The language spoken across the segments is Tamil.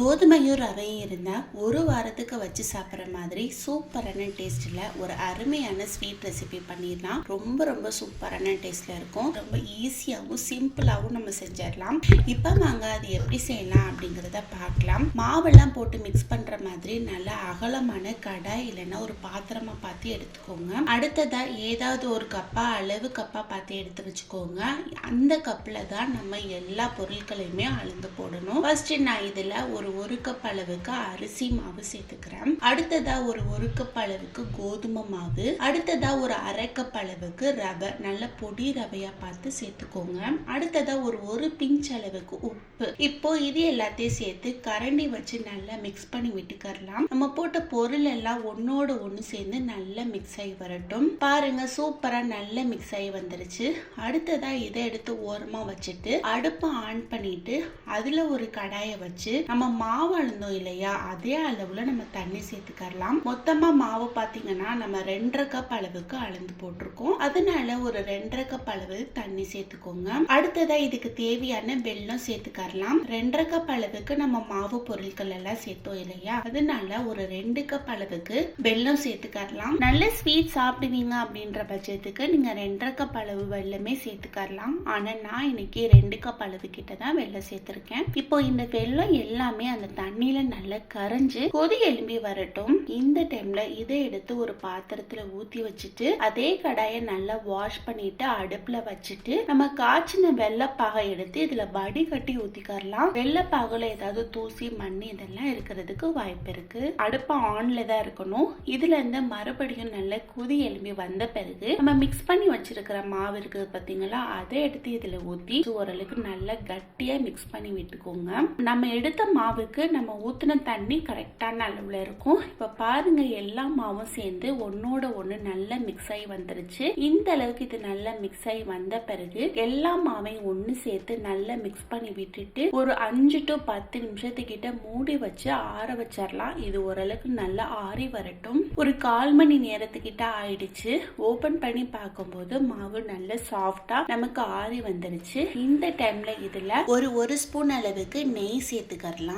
கோதுமையும் ரவையும் இருந்தால் ஒரு வாரத்துக்கு வச்சு சாப்பிட்ற மாதிரி சூப்பரான டேஸ்ட்டில் ஒரு அருமையான ஸ்வீட் ரெசிபி பண்ணிடலாம். ரொம்ப ரொம்ப சூப்பரான டேஸ்ட்டில் இருக்கும். ரொம்ப ஈஸியாகவும் சிம்பிளாகவும் நம்ம செஞ்சிடலாம். இப்போ வாங்க அது எப்படி செய்யலாம் அப்படிங்கிறத பார்க்கலாம். மாவெல்லாம் போட்டு மிக்ஸ் பண்ணுற மாதிரி நல்லா அகலமான கடாய் இல்லைன்னா ஒரு பாத்திரமாக பார்த்து எடுத்துக்கோங்க. அடுத்ததாக ஏதாவது ஒரு கப்பா அளவு கப்பாக பார்த்து எடுத்து வச்சுக்கோங்க. அந்த கப்பில் தான் நம்ம எல்லா பொருட்களையுமே அளந்து போடணும். ஃபர்ஸ்ட் நான் இதில் ஒரு ஒரு கப் அளவுக்கு அரிசி மாவு சேர்த்துக்கிறேன். அடுத்ததா ஒரு ஒரு கப் அளவுக்கு கோதுமை மாவு. அடுத்ததா ஒரு அரை கப் அளவுக்கு ரவை. நல்ல பொடி ரவையா பார்த்து சேர்த்துக்கோங்க. அடுத்ததா ஒரு ஒரு பிஞ்ச் அளவுக்கு உப்பு. இப்போ இது எல்லாத்தையும் சேர்த்து கரண்டி வச்சு நல்லா மிக்ஸ் பண்ணி விட்டுக்கரலாம். நம்ம போட்ட பொருள் எல்லாம் ஒன்னோட ஒன்று சேர்ந்து நல்லா மிக்ஸ் ஆகி வரட்டும். பாருங்க சூப்பரா நல்லா மிக்ஸ் ஆகி வந்துருச்சு. அடுத்ததா இதை எடுத்து ஓரமா வச்சுட்டு அடுப்பை ஆன் பண்ணிட்டு அதுல ஒரு கடாயை வச்சு நம்ம மாவு அளந்தோம் இல்லையா அதே அளவுல நம்ம தண்ணி சேர்த்துக்கலாம் மொத்தமா மாவு பாத்தீங்கன்னா நம்ம ரெண்டரை கப் அளவுக்கு அளந்து போட்டிருக்கோம். அதனால ஒரு ரெண்டரை கப் அளவு தண்ணி சேர்த்துக்கோங்க. அடுத்ததா இதுக்கு தேவையான வெல்லம் சேர்த்துக்கலாம் ரெண்டரை கப் அளவுக்கு நம்ம மாவு பொருட்கள் எல்லாம் சேர்த்தோம் இல்லையா? அதனால ஒரு ரெண்டு கப் அளவுக்கு வெல்லம் சேர்த்துக்கலாம் நல்ல ஸ்வீட் சாப்பிடுவீங்க அப்படின்ற பட்சத்துக்கு நீங்க ரெண்டரை கப் அளவு வெல்லமே சேர்த்துக்கலாம் ஆனா நான் இன்னைக்கு ரெண்டு கப் அளவு கிட்ட தான் வெள்ளம் சேர்த்திருக்கேன். இப்போ இந்த வெல்லம் எல்லாமே அந்த தண்ணியில நல்லா கரைஞ்சு கொதி எலும்பி வரட்டும். இந்த டைம்ல இதை எடுத்து ஒரு பாத்திரத்துல ஊத்தி வச்சுட்டு அதே கடாயை நல்லா வாஷ் பண்ணிட்டு அடுப்புல வச்சுட்டு நம்ம காய்ச்சின வெள்ளப்பாகை எடுத்து இதுல வடிகட்டி ஊத்திக்கரலாம். வெள்ளப்பாகுல ஏதாவது தூசி மண் இதெல்லாம் இருக்கிறதுக்கு வாய்ப்பு இருக்கு. அடுப்பு ஆன்ல தான் இருக்கணும். இதுல இருந்து மறுபடியும் நல்ல கொதி எலும்பி வந்த பிறகு நம்ம மிக்ஸ் பண்ணி வச்சிருக்கிற மாவு இருக்குது பாத்தீங்களா அதை எடுத்து இதுல ஊத்தி ஓரளவுக்கு நல்லா கட்டியா மிக்ஸ் பண்ணி விட்டுக்கோங்க. நம்ம எடுத்த மாவுக்கு நம்ம ஊற்றின தண்ணி கரெக்டான அளவில் இருக்கும். இப்போ பாருங்க எல்லா மாவும் சேர்ந்து ஒன்னோட ஒன்று நல்லா மிக்ஸ் ஆகி வந்துருச்சு. இந்த அளவுக்கு இது நல்லா மிக்ஸ் ஆகி வந்த பிறகு எல்லா மாவையும் ஒன்று சேர்த்து நல்லா மிக்ஸ் பண்ணி விட்டுட்டு ஒரு அஞ்சு டு பத்து நிமிஷத்துக்கிட்ட மூடி வச்சு ஆற வச்சிடலாம் இது ஓரளவுக்கு நல்லா ஆறி வரட்டும். ஒரு கால் மணி நேரத்துக்கிட்ட ஆயிடுச்சு. ஓபன் பண்ணி பார்க்கும்போது மாவு நல்ல சாஃப்டா நமக்கு ஆறி வந்துருச்சு. இந்த டைம்ல இதுல ஒரு ஒரு ஸ்பூன் அளவுக்கு நெய்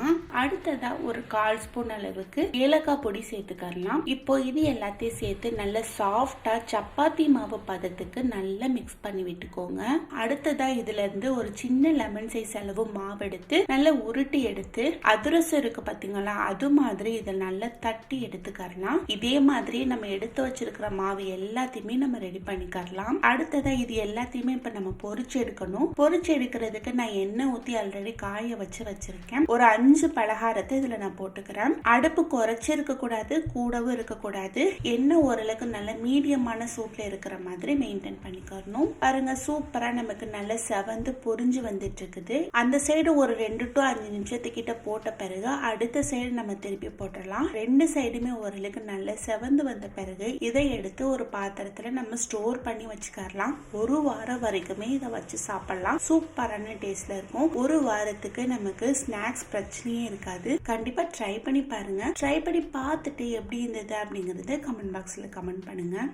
சேர்த்துக்கறலாம் அடுத்ததா ஒரு கால் ஸ்பூன் அளவுக்கு ஏலக்காய் பொடி சேர்த்துக்கலாம். இப்போ இது எல்லாத்தையும் சேர்த்து நல்ல சாஃப்டா சப்பாத்தி மாவு பதத்துக்கு நல்லா மிக்ஸ் பண்ணி விட்டுக்கோங்க. அடுத்ததா இதுல இருந்து ஒரு சின்ன லெமன் சைஸ் அளவு மாவு எடுத்து நல்லா உருட்டி எடுத்து அதிரசம் இருக்கு பாத்தீங்களா அது மாதிரி இதை நல்லா தட்டி எடுத்துக்கலாம் இதே மாதிரி நம்ம எடுத்து வச்சிருக்கிற மாவு எல்லாத்தையுமே நம்ம ரெடி பண்ணிக்கலாம் அடுத்ததா இது எல்லாத்தையுமே இப்ப நம்ம பொறிச்சு எடுக்கணும். பொறிச்சு எடுக்கிறதுக்கு நான் எண்ணெய் ஊத்தி ஆல்ரெடி காய வச்சு வச்சிருக்கேன். ஒரு அஞ்சு பலகாரத்தை இதுல நான் போட்டுக்கிறேன். அடுப்பு குறைச்சி இருக்க கூடாது கூடவும் இருக்க கூடாது. எண்ணெய் ஓரளவுக்கு நல்ல மீடியமான சூட்ல இருக்கிற மாதிரி மெயின்டைன் பண்ணிக்கணும். பாருங்க சூப்பரா நமக்கு நல்ல செவந்து பொறிஞ்சு வந்துட்டு இருக்குது அந்த சைடு ஒரு ரெண்டு டு அஞ்சு நிமிஷத்துக்கிட்ட போட்ட பிறகு அடுத்த சைடு நம்ம திருப்பி போட்டுடலாம். ரெண்டு சைடுமே ஓரளவுக்கு நல்ல செவந்து வந்த பிறகு இதை எடுத்து ஒரு பாத்திரத்துல நம்ம ஸ்டோர் பண்ணி வச்சுக்கரலாம். ஒரு வாரம் வரைக்குமே இதை வச்சு சாப்பிடலாம். சூப்பரான டேஸ்ட்ல இருக்கும். ஒரு வாரத்துக்கு நமக்கு ஸ்நாக்ஸ் பிரச்சனை பிரச்சனையே இருக்காது. கண்டிப்பா ட்ரை பண்ணி பாருங்க. ட்ரை பண்ணி பார்த்துட்டு எப்படி இருந்தது அப்படிங்கறத கமெண்ட் பாக்ஸ்ல கமெண்ட் பண்ணுங்க.